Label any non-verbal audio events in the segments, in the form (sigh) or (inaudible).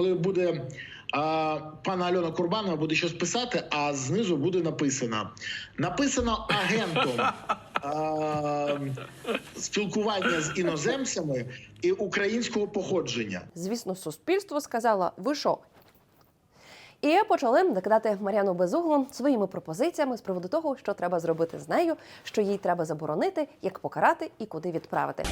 коли буде а, пана Альона Курбанова буде щось писати, а знизу буде написано: написано агентом (laughs) а, спілкування з іноземцями і українського походження. Звісно, суспільство сказало, ви що? І почали накидати Мар'яну Безуглу своїми пропозиціями з приводу того, що треба зробити з нею, що їй треба заборонити, як покарати і куди відправити.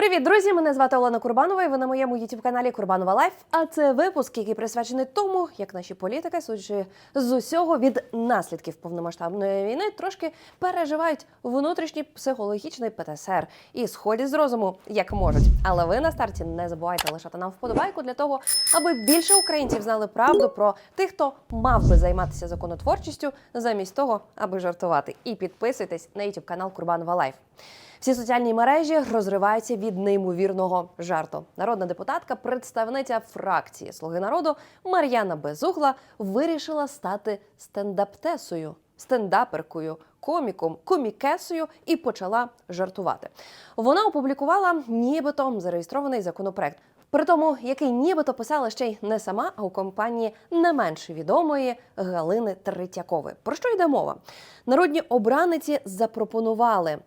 Привіт, друзі! Мене звати Олена Курбанова. і Ви на моєму youtube каналі Курбанова Лайф. А це випуск, який присвячений тому, як наші політики, судячи з усього від наслідків повномасштабної війни, трошки переживають внутрішній психологічний ПТСР і сходять з розуму як можуть. Але ви на старті не забувайте лишати нам вподобайку для того, аби більше українців знали правду про тих, хто мав би займатися законотворчістю, замість того, аби жартувати. І підписуйтесь на youtube канал Курбанова Лайф. Всі соціальні мережі розриваються від неймовірного жарту. Народна депутатка, представниця фракції Слуги народу Мар'яна Безугла вирішила стати стендаптесою, стендаперкою, коміком, комікесою і почала жартувати. Вона опублікувала нібито зареєстрований законопроект. При тому, який нібито писала ще й не сама, а у компанії не менш відомої Галини Третьякової. Про що йде мова? Народні обраниці запропонували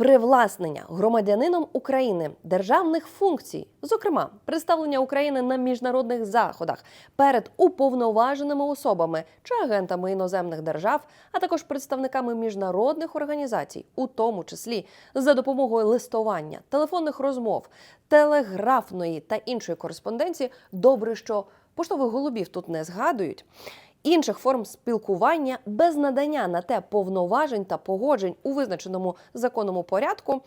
привласнення громадянином України державних функцій, зокрема представлення України на міжнародних заходах перед уповноваженими особами чи агентами іноземних держав, а також представниками міжнародних організацій, у тому числі за допомогою листування, телефонних розмов, телеграфної та іншої кореспонденції. Добре, що поштових голубів тут не згадують інших форм спілкування без надання на те повноважень та погоджень у визначеному законному порядку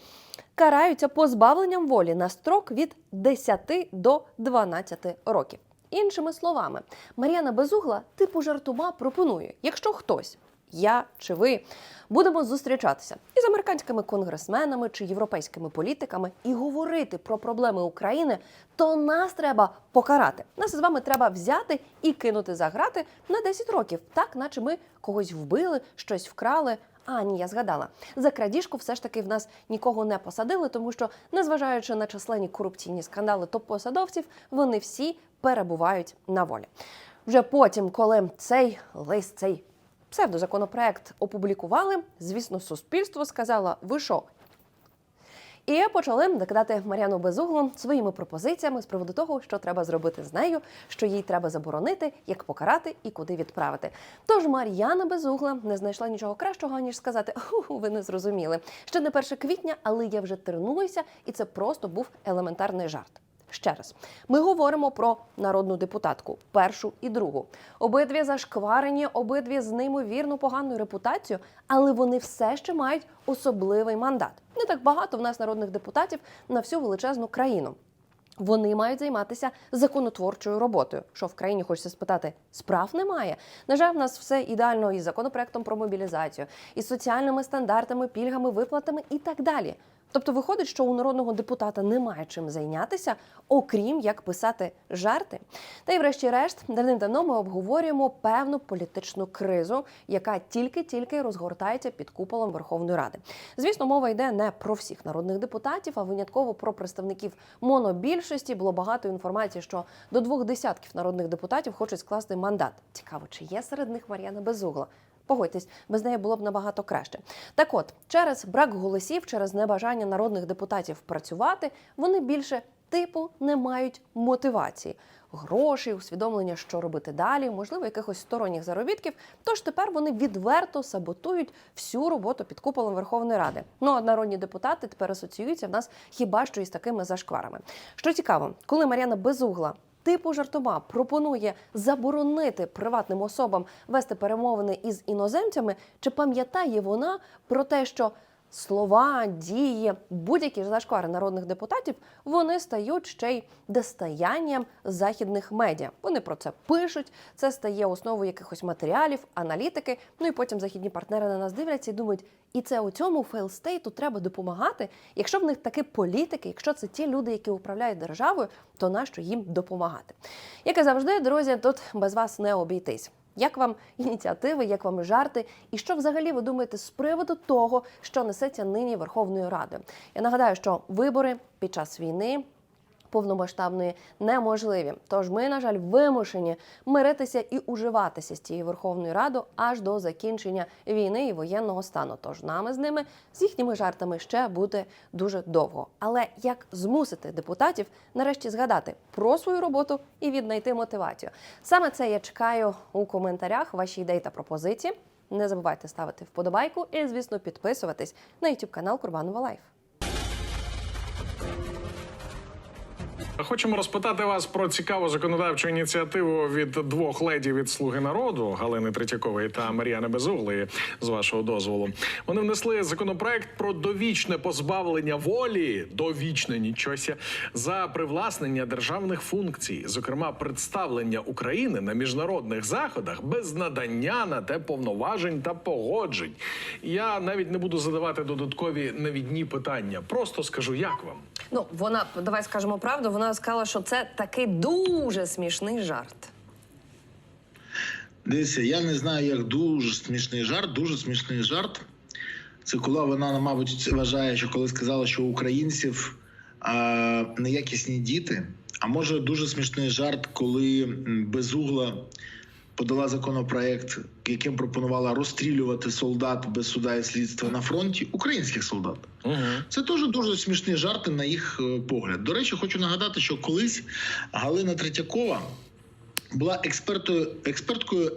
караються позбавленням волі на строк від 10 до 12 років. Іншими словами, Мар'яна Безугла типу жартома пропонує, якщо хтось. Я чи ви будемо зустрічатися із американськими конгресменами чи європейськими політиками і говорити про проблеми України, то нас треба покарати. Нас з вами треба взяти і кинути за грати на 10 років, так наче ми когось вбили, щось вкрали. А ні, я згадала за крадіжку. Все ж таки в нас нікого не посадили, тому що, незважаючи на численні корупційні скандали топ-посадовців, вони всі перебувають на волі. Вже потім, коли цей лист, цей псевдозаконопроект опублікували, звісно, суспільство сказало, ви що? І почали накидати Мар'яну Безуглу своїми пропозиціями з приводу того, що треба зробити з нею, що їй треба заборонити, як покарати і куди відправити. Тож Мар'яна Безугла не знайшла нічого кращого, ніж сказати: «Ху-ху, ви не зрозуміли. Ще не 1 квітня, але я вже тренуюся, і це просто був елементарний жарт. Ще раз, ми говоримо про народну депутатку, першу і другу. Обидві зашкварені, обидві з неймовірно поганою репутацією, але вони все ще мають особливий мандат. Не так багато в нас народних депутатів на всю величезну країну. Вони мають займатися законотворчою роботою. Що в країні хочеться спитати, справ немає. На жаль, в нас все ідеально із законопроектом про мобілізацію, із соціальними стандартами, пільгами, виплатами і так далі. Тобто виходить, що у народного депутата немає чим зайнятися, окрім як писати жарти. Та й, врешті-решт, давним-давно ми обговорюємо певну політичну кризу, яка тільки-тільки розгортається під куполом Верховної Ради. Звісно, мова йде не про всіх народних депутатів, а винятково про представників монобільшості. Було багато інформації, що до двох десятків народних депутатів хочуть скласти мандат. Цікаво, чи є серед них Мар'яна Безугла? Погодьтесь, без неї було б набагато краще. Так от, через брак голосів, через небажання народних депутатів працювати, вони більше типу не мають мотивації. Грошей, усвідомлення, що робити далі, можливо, якихось сторонніх заробітків. Тож тепер вони відверто саботують всю роботу під куполом Верховної Ради. Ну а народні депутати тепер асоціюються в нас хіба що із такими зашкварами. Що цікаво, коли Мар'яна Безугла типу жартома пропонує заборонити приватним особам вести перемовини із іноземцями, чи пам'ятає вона про те, що слова, дії, будь-які зашквари народних депутатів вони стають ще й достоянням західних медіа. Вони про це пишуть. Це стає основою якихось матеріалів, аналітики. Ну і потім західні партнери на нас дивляться і думають, і це у цьому фейлстейту треба допомагати. Якщо в них такі політики, якщо це ті люди, які управляють державою, то нащо їм допомагати? Як і завжди, друзі, тут без вас не обійтись. Як вам ініціативи, як вам жарти, і що взагалі ви думаєте з приводу того, що несеться нині Верховною Радою? Я нагадаю, що вибори під час війни повномасштабної неможливі. Тож ми, на жаль, вимушені миритися і уживатися з цією Верховною Радою аж до закінчення війни і воєнного стану. Тож нами з ними з їхніми жартами ще буде дуже довго. Але як змусити депутатів нарешті згадати про свою роботу і віднайти мотивацію? Саме це я чекаю у коментарях. Ваші ідеї та пропозиції. Не забувайте ставити вподобайку і, звісно, підписуватись на YouTube канал Курбанова Лайф. Хочемо розпитати вас про цікаву законодавчу ініціативу від двох леді від Слуги народу Галини Третьякової та Мар'яни Безуглої. З вашого дозволу, вони внесли законопроект про довічне позбавлення волі, довічне нічося за привласнення державних функцій, зокрема представлення України на міжнародних заходах без надання на те повноважень та погоджень. Я навіть не буду задавати додаткові навідні питання. Просто скажу, як вам. Ну, вона, давай скажемо правду, вона сказала, що це такий дуже смішний жарт. Дивіться, я не знаю, як дуже смішний жарт, дуже смішний жарт. Це коли вона, мабуть, вважає, що коли сказала, що українців е неякісні діти. А може дуже смішний жарт, коли безугла подала законопроект, яким пропонувала розстрілювати солдат без суда і слідства на фронті, українських солдат. Угу. Це теж дуже смішні жарти на їх е, погляд. До речі, хочу нагадати, що колись Галина Третьякова була експертою, експерткою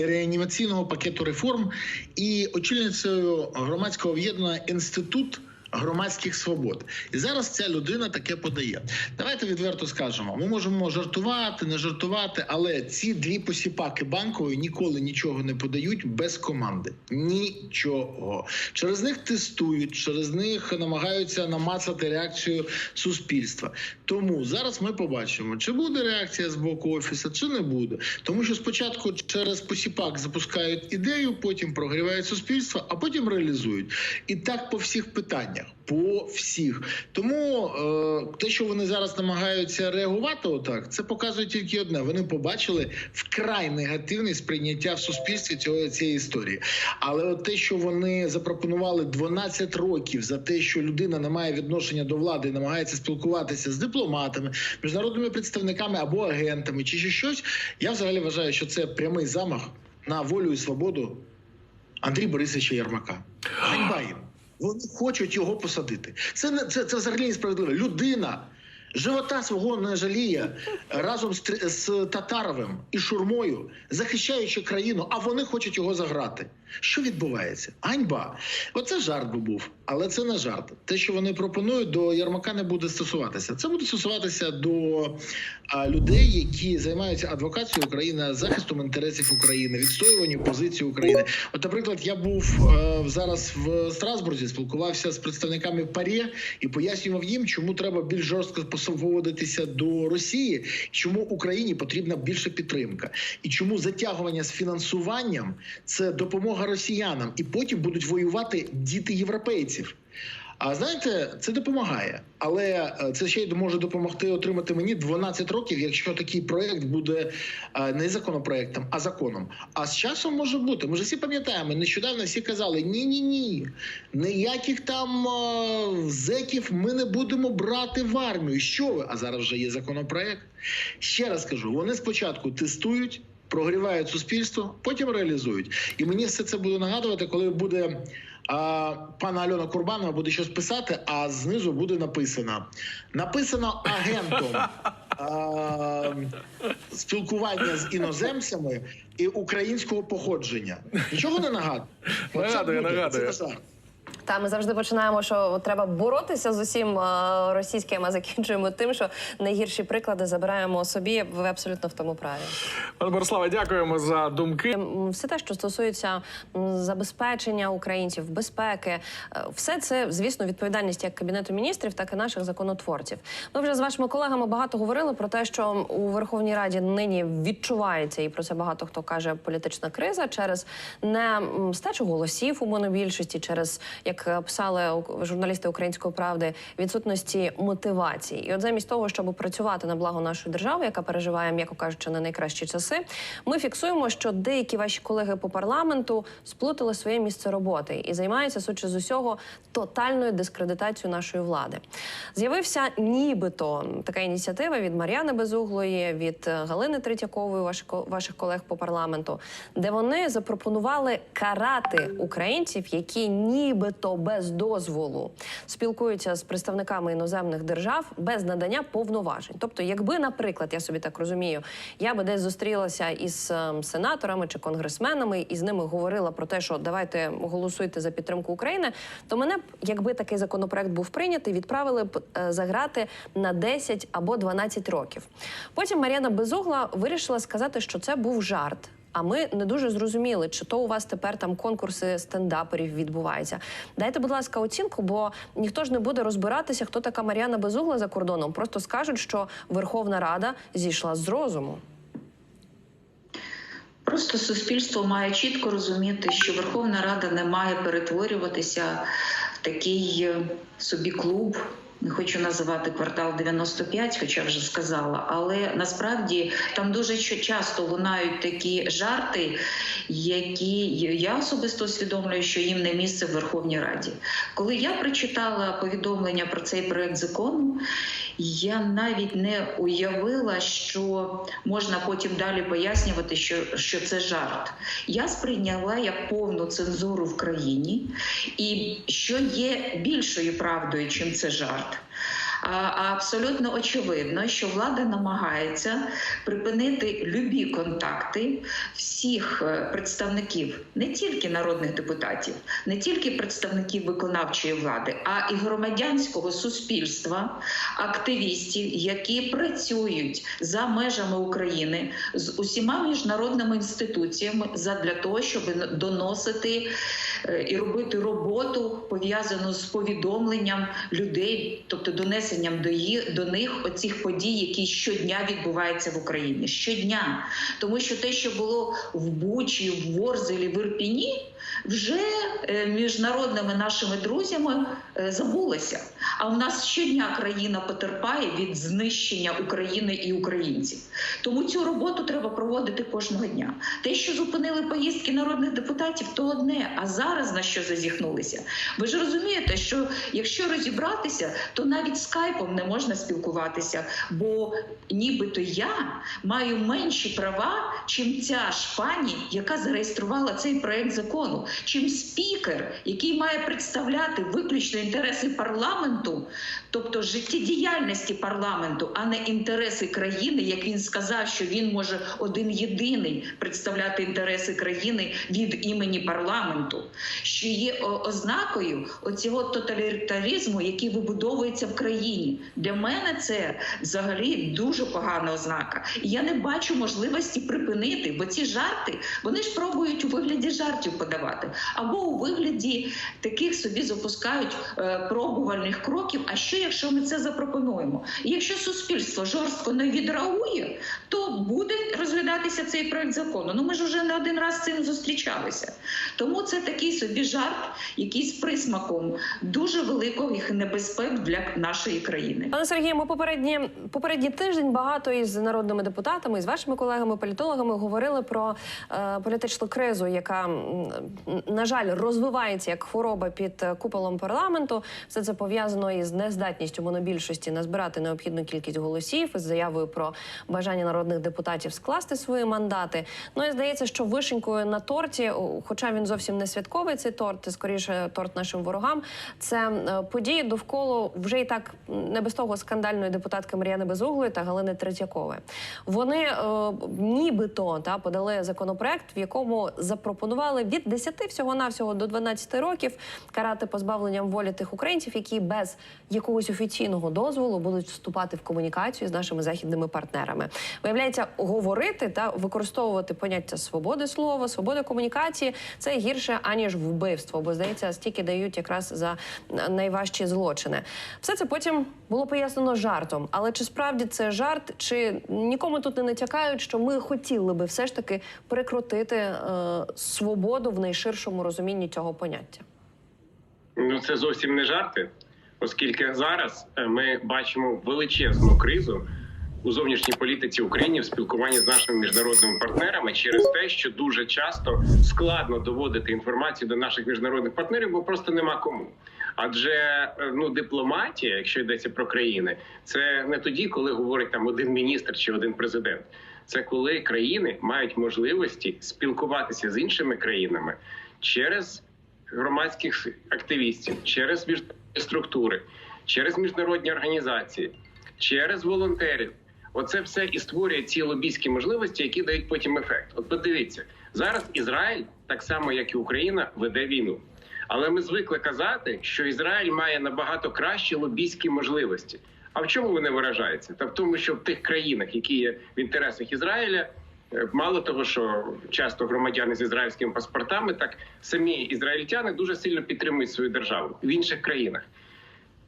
реанімаційного пакету реформ і очільницею громадського об'єднання інститут. Громадських свобод, і зараз ця людина таке подає. Давайте відверто скажемо. Ми можемо жартувати, не жартувати, але ці дві посіпаки банкової ніколи нічого не подають без команди. Нічого через них тестують, через них намагаються намацати реакцію суспільства. Тому зараз ми побачимо, чи буде реакція з боку офісу, чи не буде. Тому що спочатку через посіпак запускають ідею, потім прогрівають суспільство, а потім реалізують. І так по всіх питаннях. По всіх тому е, те, що вони зараз намагаються реагувати, отак, це показує тільки одне. Вони побачили вкрай негативне сприйняття в суспільстві цього цієї історії. Але от те, що вони запропонували 12 років за те, що людина не має відношення до влади, і намагається спілкуватися з дипломатами, міжнародними представниками або агентами, чи щось, я взагалі вважаю, що це прямий замах на волю і свободу Андрія Борисовича Єрмака. Ганьба. Вони хочуть його посадити. Це не це, це взагалі несправедливо. Людина живота свого не жаліє разом з, з Татаровим і Шурмою, захищаючи країну, а вони хочуть його заграти. Що відбувається? Ганьба. Оце жарт би був, але це не жарт. Те, що вони пропонують, до Ярмака не буде стосуватися. Це буде стосуватися до а, людей, які займаються адвокацією України, захистом інтересів України, відстоюванням позиції України. От, наприклад, я був е, зараз в Страсбурзі, спілкувався з представниками ПАРЄ і пояснював їм, чому треба більш жорстко посо- поводитися до Росії, чому Україні потрібна більша підтримка, і чому затягування з фінансуванням це допомога росіянам, і потім будуть воювати діти європейців. А знаєте, це допомагає, але е, це ще й може допомогти отримати мені 12 років, якщо такий проект буде е, не законопроектом, а законом. А з часом може бути. Ми ж всі пам'ятаємо, нещодавно всі казали: ні, ні, ні, ніяких там е, зеків ми не будемо брати в армію. Що ви? А зараз вже є законопроект. Ще раз кажу: вони спочатку тестують. Прогрівають суспільство, потім реалізують. І мені все це буде нагадувати, коли буде а, пана Альона Курбанова буде щось писати, а знизу буде написано: написано агентом а, спілкування з іноземцями і українського походження. Нічого не нагадує? Нагадує, нагадує. Та ми завжди починаємо, що треба боротися з усім е, російським, а закінчуємо тим, що найгірші приклади забираємо собі. Ви абсолютно в тому праві. Пане Бориславе, дякуємо за думки. М, Все те, що стосується забезпечення українців, безпеки, е, все це, звісно, відповідальність як кабінету міністрів, так і наших законотворців. Ми вже з вашими колегами багато говорили про те, що у Верховній Раді нині відчувається, і про це багато хто каже, політична криза через не стачу голосів у монобільшості, через як як е, писали журналісти української правди, відсутності мотивації. І от замість того, щоб працювати на благо нашої держави, яка переживає, м'яко кажучи, не найкращі часи, ми фіксуємо, що деякі ваші колеги по парламенту сплутали своє місце роботи і займаються, судячи з усього, тотальною дискредитацією нашої влади. З'явився нібито така ініціатива від Мар'яни Безуглої, від е, Галини Третьякової, ваших колег по парламенту, де вони запропонували карати українців, які нібито без дозволу спілкуються з представниками іноземних держав без надання повноважень. Тобто, якби, наприклад, я собі так розумію, я би десь зустрілася із ем, сенаторами чи конгресменами і з ними говорила про те, що давайте голосуйте за підтримку України, то мене б, якби такий законопроект був прийнятий, відправили б е, за грати на 10 або 12 років. Потім Мар'яна Безугла вирішила сказати, що це був жарт. А ми не дуже зрозуміли, чи то у вас тепер там конкурси стендаперів відбуваються. Дайте, будь ласка, оцінку, бо ніхто ж не буде розбиратися, хто така Мар'яна Безугла за кордоном. Просто скажуть, що Верховна Рада зійшла з розуму. Просто суспільство має чітко розуміти, що Верховна Рада не має перетворюватися в такий е, собі клуб. Не хочу називати квартал 95, хоча вже сказала, але насправді там дуже часто лунають такі жарти, які я особисто усвідомлюю, що їм не місце в Верховній Раді. Коли я прочитала повідомлення про цей проект закону, я навіть не уявила, що можна потім далі пояснювати, що, що це жарт. Я сприйняла як повну цензуру в країні, і що є більшою правдою, чим це жарт. Абсолютно очевидно, що влада намагається припинити любі контакти всіх е, представників, не тільки народних депутатів, не тільки представників виконавчої влади, а і громадянського суспільства, активістів, які працюють за межами України з усіма міжнародними інституціями задля того, щоб доносити і робити роботу пов'язану з повідомленням людей, тобто донесенням до їх до них оцих подій, які щодня відбуваються в Україні. Щодня, тому що те, що було в Бучі, в Ворзелі, в Ірпіні. Вже е, міжнародними нашими друзями е, забулося. А у нас щодня країна потерпає від знищення України і українців. Тому цю роботу треба проводити кожного дня. Те, що зупинили поїздки народних депутатів, то одне. А зараз на що зазіхнулися? Ви ж розумієте, що якщо розібратися, то навіть скайпом не можна спілкуватися, бо нібито я маю менші права, чим ця ж пані, яка зареєструвала цей проект закону, чим спікер, який має представляти виключно інтереси парламенту, тобто життєдіяльності парламенту, а не інтереси країни, як він сказав, що він може один єдиний представляти інтереси країни від імені парламенту, що є ознакою оцього тоталітаризму, який вибудовується в країні. Для мене це взагалі дуже погана ознака. Я не бачу можливості припинити, бо ці жарти вони ж пробують у вигляді жартів подавати, або у вигляді таких собі запускають е, пробувальних кроків. А що якщо ми це запропонуємо? Якщо суспільство жорстко не відреагує, то буде розглядатися цей проект закону. Ну ми ж вже не один раз з цим зустрічалися. Тому це такий собі жарт, який з присмаком дуже великих небезпек для нашої країни. Пане Сергію, ми попередні попередній тиждень багато із народними депутатами, із вашими колегами, політологами говорили про е, політичну кризу, яка на жаль розвивається як хвороба під е, куполом парламенту. Все це пов'язано із нездатністю монобільшості назбирати необхідну кількість голосів із заявою про бажання народних депутатів скласти свої мандати. Ну і здається, що вишенькою на торті, хоча він зовсім не святковий цей торт, скоріше торт нашим ворогам. Це е, події довкола вже і так не без того скандальної депутатки Мар'яни Безуглої та Галини Третьякової. Вони е, нібито та подали законопроект, в якому запропонували від 10 всього навсього до 12 років карати позбавленням волі тих українців, які без якогось офіційного дозволу будуть вступати в комунікацію з нашими західними партнерами. Виявляється, говорити та використовувати поняття свободи слова, свободи комунікації це гірше аніж вбивство, бо здається, стільки дають якраз за найважчі злочини. Все це потім було пояснено жартом. Але чи справді це жарт, чи нікому тут не натякають, що ми хотіли би все ж таки прикрутити е, свободу в найширшому розумінні цього поняття? Ну це зовсім не жарти, оскільки зараз е, ми бачимо величезну кризу у зовнішній політиці України в спілкуванні з нашими міжнародними партнерами через те, що дуже часто складно доводити інформацію до наших міжнародних партнерів, бо просто нема кому. Адже е, ну дипломатія, якщо йдеться про країни, це не тоді, коли говорить там один міністр чи один президент. Це коли країни мають можливості спілкуватися з іншими країнами через громадських активістів, через міжнародні структури, через міжнародні організації, через волонтерів. Оце все і створює ці лобійські можливості, які дають потім ефект. От подивіться, зараз Ізраїль, так само як і Україна, веде війну. Але ми звикли казати, що Ізраїль має набагато кращі лобійські можливості. А в чому вони виражаються? Та в тому, що в тих країнах, які є в інтересах Ізраїля, е, мало того, що часто громадяни з ізраїльськими паспортами, так самі ізраїльтяни дуже сильно підтримують свою державу в інших країнах.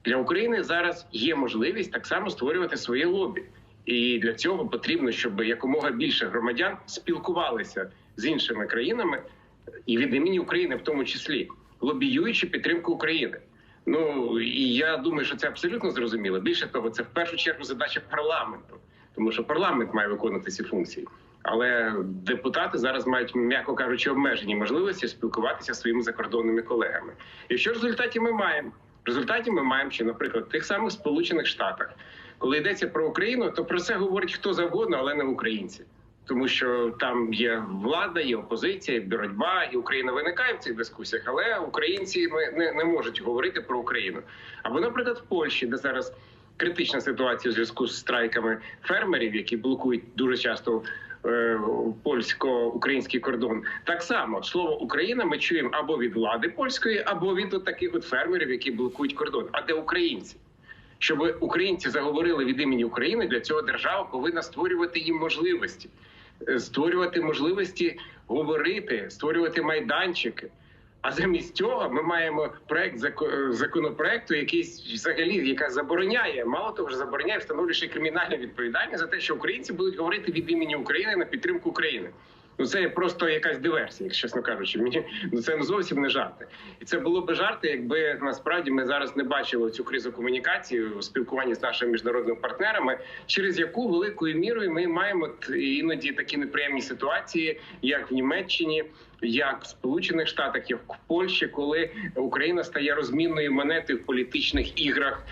Для України зараз є можливість так само створювати своє лобі, і для цього потрібно, щоб якомога більше громадян спілкувалися з іншими країнами і від імені України, в тому числі лобіюючи підтримку України. Ну і я думаю, що це абсолютно зрозуміло. Більше того, це в першу чергу задача парламенту, тому що парламент має виконувати ці функції. Але депутати зараз мають, м'яко кажучи, обмежені можливості спілкуватися зі своїми закордонними колегами. І що в результаті ми маємо? В результаті ми маємо, що, наприклад, в тих самих Сполучених Штатах, коли йдеться про Україну, то про це говорить хто завгодно, але не українці. Тому що там є влада, є опозиція, боротьба, і Україна виникає в цих дискусіях, але українці не, не, можуть говорити про Україну. Або, наприклад, в Польщі, де зараз критична ситуація у зв'язку з страйками фермерів, які блокують дуже часто е, польсько-український кордон. Так само слово Україна ми чуємо або від влади польської, або від от таких от фермерів, які блокують кордон. А де українці? Щоб українці заговорили від імені України, для цього держава повинна створювати їм можливості, створювати можливості говорити, створювати майданчики. А замість цього ми маємо проект зако- законопроекту, який взагалі яка забороняє, мало того, що забороняє, встановлює ще кримінальну відповідальність за те, що українці будуть говорити від імені України на підтримку України. Ну це просто якась диверсія, якщо чесно кажучи. Мені ну це зовсім не жарти. І це було би жарти, якби насправді ми зараз не бачили цю кризу комунікації у спілкуванні з нашими міжнародними партнерами, через яку великою мірою ми маємо іноді такі неприємні ситуації, як в Німеччині. Як в Сполучених Штатах, як в Польщі, коли Україна стає розмінною монетою в політичних іграх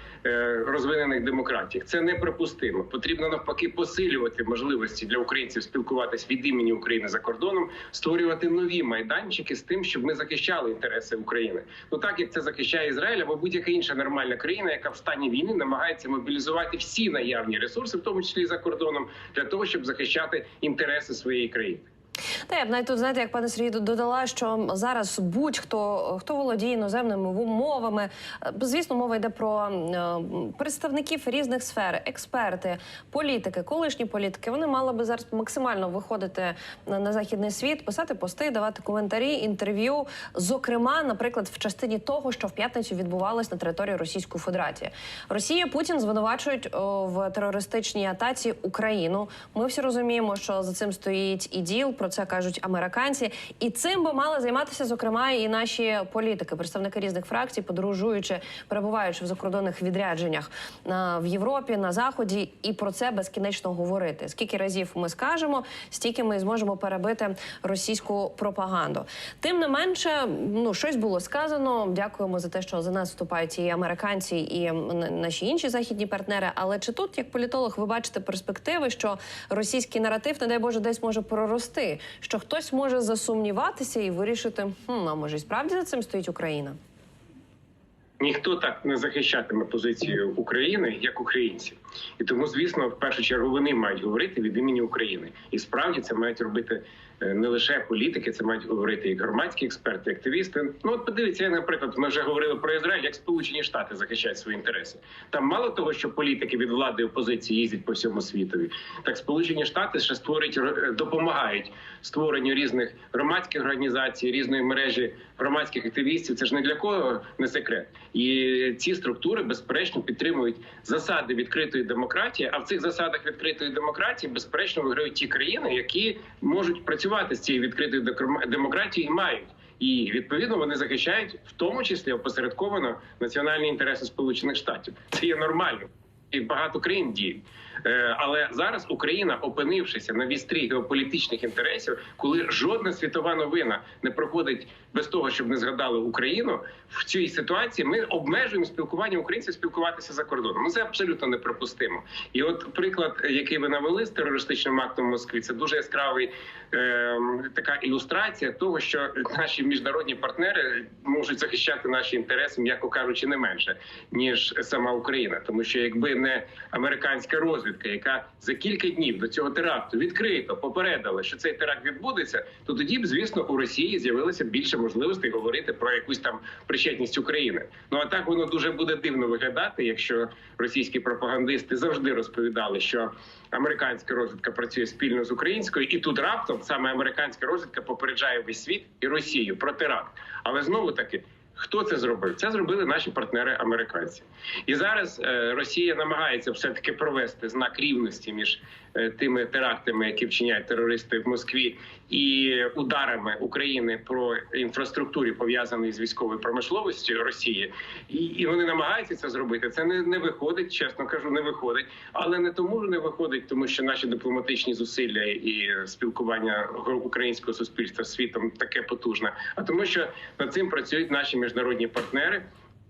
розвинених демократій, це неприпустимо. Потрібно навпаки посилювати можливості для українців спілкуватись від імені України за кордоном, створювати нові майданчики з тим, щоб ми захищали інтереси України. Ну так як це захищає Ізраїль або будь-яка інша нормальна країна, яка в стані війни намагається мобілізувати всі наявні ресурси, в тому числі за кордоном, для того, щоб захищати інтереси своєї країни. Та я б навіть тут знаєте, як пане Сергій додала, що зараз будь-хто хто володіє іноземними мовами, е, звісно, мова йде про е, представників різних сфер, експерти, політики, колишні політики. Вони мали би зараз максимально виходити на, західний світ, писати пости, давати коментарі, інтерв'ю. Зокрема, наприклад, в частині того, що в п'ятницю відбувалось на території Російської Федерації. Росія Путін звинувачують в терористичній атаці Україну. Ми всі розуміємо, що за цим стоїть і діл. Про це кажуть американці, і цим би мали займатися зокрема і наші політики, представники різних фракцій, подорожуючи, перебуваючи в закордонних відрядженнях на в Європі, на заході, і про це безкінечно говорити. Скільки разів ми скажемо, стільки ми зможемо перебити російську пропаганду. Тим не менше, ну щось було сказано. Дякуємо за те, що за нас вступають і американці, і наші інші західні партнери. Але чи тут, як політолог, ви бачите перспективи, що російський наратив, не дай Боже, десь може прорости, що хтось може засумніватися і вирішити, хм, а може, і справді за цим стоїть Україна? ніхто так не захищатиме позицію України як українці, і тому, звісно, в першу чергу вони мають говорити від імені України, і справді це мають робити не лише політики, це мають говорити і громадські експерти, і активісти. Ну от подивіться, наприклад, ми вже говорили про Ізраїль, як Сполучені Штати захищають свої інтереси. Там мало того, що політики від влади і опозиції їздять по всьому світові, так Сполучені Штати ще створюють е, допомагають створенню різних громадських організацій, різної мережі громадських активістів. Це ж не для кого не секрет. І ці структури безперечно підтримують засади відкритої демократії. А в цих засадах відкритої демократії безперечно виграють ті країни, які можуть працювати з цією відкритою демократією мають. І відповідно вони захищають в тому числі опосередковано національні інтереси Сполучених Штатів. Це є нормально. І багато країн діють. Е, Але зараз Україна, опинившися на вістрі геополітичних інтересів, коли жодна світова новина не проходить без того, щоб не згадали Україну, в цій ситуації ми обмежуємо спілкування українців спілкуватися за кордоном. Ну це абсолютно неприпустимо. І от приклад, який ви навели з терористичним актом в Москві, це дуже яскравий е, така ілюстрація того, що наші міжнародні партнери можуть захищати наші інтереси, м'яко кажучи, не менше ніж сама Україна, тому що якби не американська розвідка, яка за кілька днів до цього теракту відкрито попередила, що цей теракт відбудеться, то тоді б, звісно, у Росії з'явилося більше можливостей говорити про якусь там причетність України. Ну а так воно дуже буде дивно виглядати, якщо російські пропагандисти завжди розповідали, що американська розвідка працює спільно з українською, і тут раптом саме американська розвідка попереджає весь світ і Росію про теракт. Але знову таки. Хто це зробив? Це зробили наші партнери американці, і зараз е, Росія намагається все таки провести знак рівності між е, тими терактами, які вчиняють терористи в Москві, і ударами України про інфраструктурі пов'язані з військовою промисловістю Росії, і, вони намагаються це зробити. Це не, виходить, чесно кажу, не виходить, але не тому не виходить, тому що наші дипломатичні зусилля і спілкування українського суспільства світом таке потужне, а тому, що над цим працюють наші міжнародні партнери.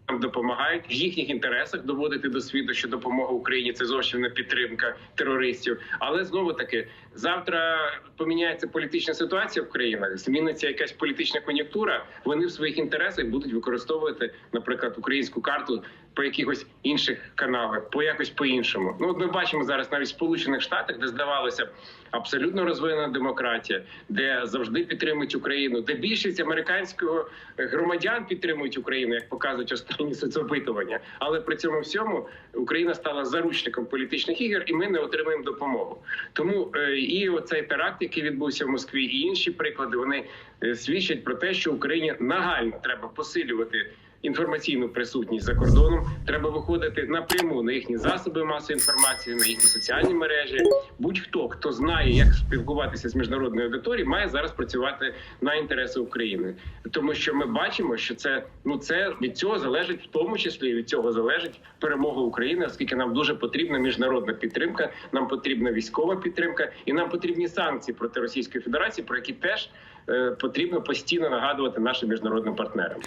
Нам допомагають в їхніх інтересах доводити до світу, що допомога Україні це зовсім не підтримка терористів. Але знову таки завтра поміняється політична ситуація в країнах, зміниться якась політична кон'юнктура. Вони в своїх інтересах будуть використовувати, наприклад, українську карту по якихось інших каналах, по якось по іншому. Ну от ми бачимо зараз навіть в Сполучених Штатах, де здавалося б абсолютно розвинена демократія, де завжди підтримують Україну, де більшість американського громадян підтримують Україну, як показують останні соцопитування. Але при цьому всьому Україна стала заручником політичних ігор, і ми не отримуємо допомогу. Тому е, і оцей теракт, який відбувся в Москві, і інші приклади, вони е, свідчать про те, що Україні нагально треба посилювати інформаційну присутність за кордоном. Треба виходити напряму на їхні засоби масової інформації, на їхні соціальні мережі. Будь-хто хто знає, як спілкуватися з міжнародною аудиторією, має зараз працювати на інтереси України, тому що ми бачимо, що це ну це від цього залежить, в тому числі від цього залежить перемога України, оскільки нам дуже потрібна міжнародна підтримка, нам потрібна військова підтримка, і нам потрібні санкції проти Російської Федерації, про які теж потрібно постійно нагадувати нашим міжнародним партнерам.